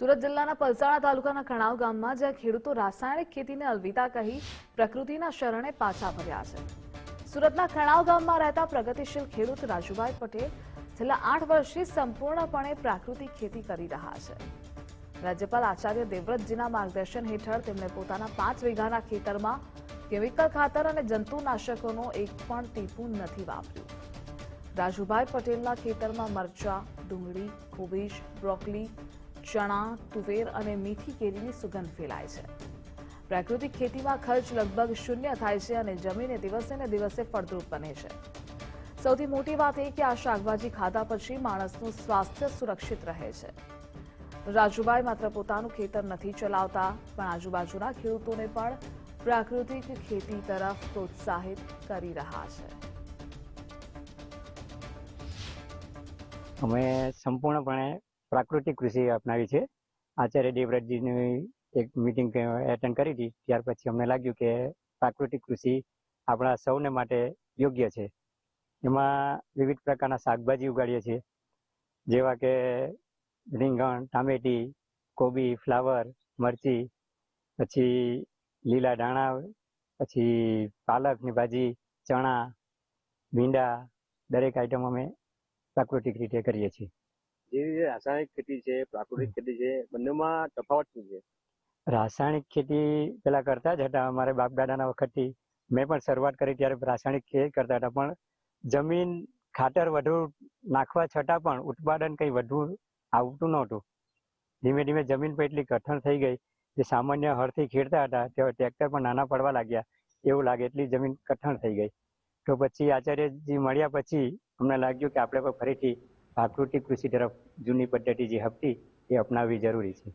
સુરત જિલ્લાના પલસાણા તાલુકાના ખણાવ ગામમાં જ્યાં ખેડૂતો રાસાયણિક ખેતીને અલવિતા કહી પ્રકૃતિના શરણે પાછા ફર્યા છે. સુરતના ખણાવ ગામમાં રહેતા પ્રગતિશીલ ખેડૂત રાજુભાઈ પટેલ છેલ્લા આઠ વર્ષથી સંપૂર્ણપણે પ્રાકૃતિક ખેતી કરી રહ્યા છે. રાજ્યપાલ આચાર્ય દેવવ્રતજીના માર્ગદર્શન હેઠળ તેમણે પોતાના પાંચ વીઘાના ખેતરમાં કેમિકલ ખાતર અને જંતુનાશકોનો એક પણ ટીપું નથી વાપર્યું. રાજુભાઈ પટેલના ખેતરમાં મરચા, ડુંગળી કોબીજ બ્રોકલી ચણા, તુવેર અને મીઠી કેરીની સુગંધ ફેલાય છે. પ્રાકૃતિક ખેતીમાં ખર્ચ લગભગ શૂન્ય થાય છે અને જમીને દિવસે ને દિવસે ફળદ્રુપ બને છે. સૌથી મોટી વાત એ કે આ શાકભાજી ખાધા પછી માણસનું સ્વાસ્થ્ય સુરક્ષિત રહે છે. રાજુભાઈ માત્ર પોતાનું ખેતર નથી ચલાવતા, પણ આજુબાજુના ખેડૂતોને પણ પ્રાકૃતિક ખેતી તરફ પ્રોત્સાહિત કરી રહ્યા છે. અમે સંપૂર્ણપણે પ્રાકૃતિક કૃષિ અપનાવી છે. આચાર્ય દેવવ્રતજીની એક મિટિંગ એટેન્ડ કરી હતી. ત્યાર પછી અમને લાગ્યું કે પ્રાકૃતિક કૃષિ આપણા સૌને માટે યોગ્ય છે. એમાં વિવિધ પ્રકારના શાકભાજી ઉગાડીએ છીએ. જેવા કે રીંગણ, ટામેટી, કોબી, ફ્લાવર, મરચી, પછી લીલા દાણા પછી પાલકની ભાજી, ચણા, ભીંડા, દરેક આઈટમ અમે પ્રાકૃતિક રીતે કરીએ છીએ. જે રાસાયણિક ખેતી છે પ્રાકૃતિક ખેતી છે બંનેમાં તફાવત શું છે? રાસાયણિક ખેતી પેલા કરતા જ હતા અમારે બાપ દાદાના વખતથી. મેં પણ શરૂઆત કરી ત્યારે રાસાયણિક ખેતી કરતા હતા. પણ જમીન ખાતર વધુ નાખવા છતાં પણ ઉત્પાદન કંઈ વધુ આવતું નહોતું. ધીમે ધીમે જમીન પર એટલી કઠણ થઈ ગઈ જે સામાન્ય હળથી ખેડતા હતા. તે ટ્રેક્ટર પણ નાના પડવા લાગ્યા. એવું લાગે એટલી જમીન કઠણ થઈ ગઈ. તો પછી આચાર્યજી મળ્યા પછી અમને લાગ્યું કે આપણે પણ ફરીથી પ્રાકૃતિક કૃષિ તરફ જૂની પદ્ધતિ જે હતી એ અપનાવવી જરૂરી છે.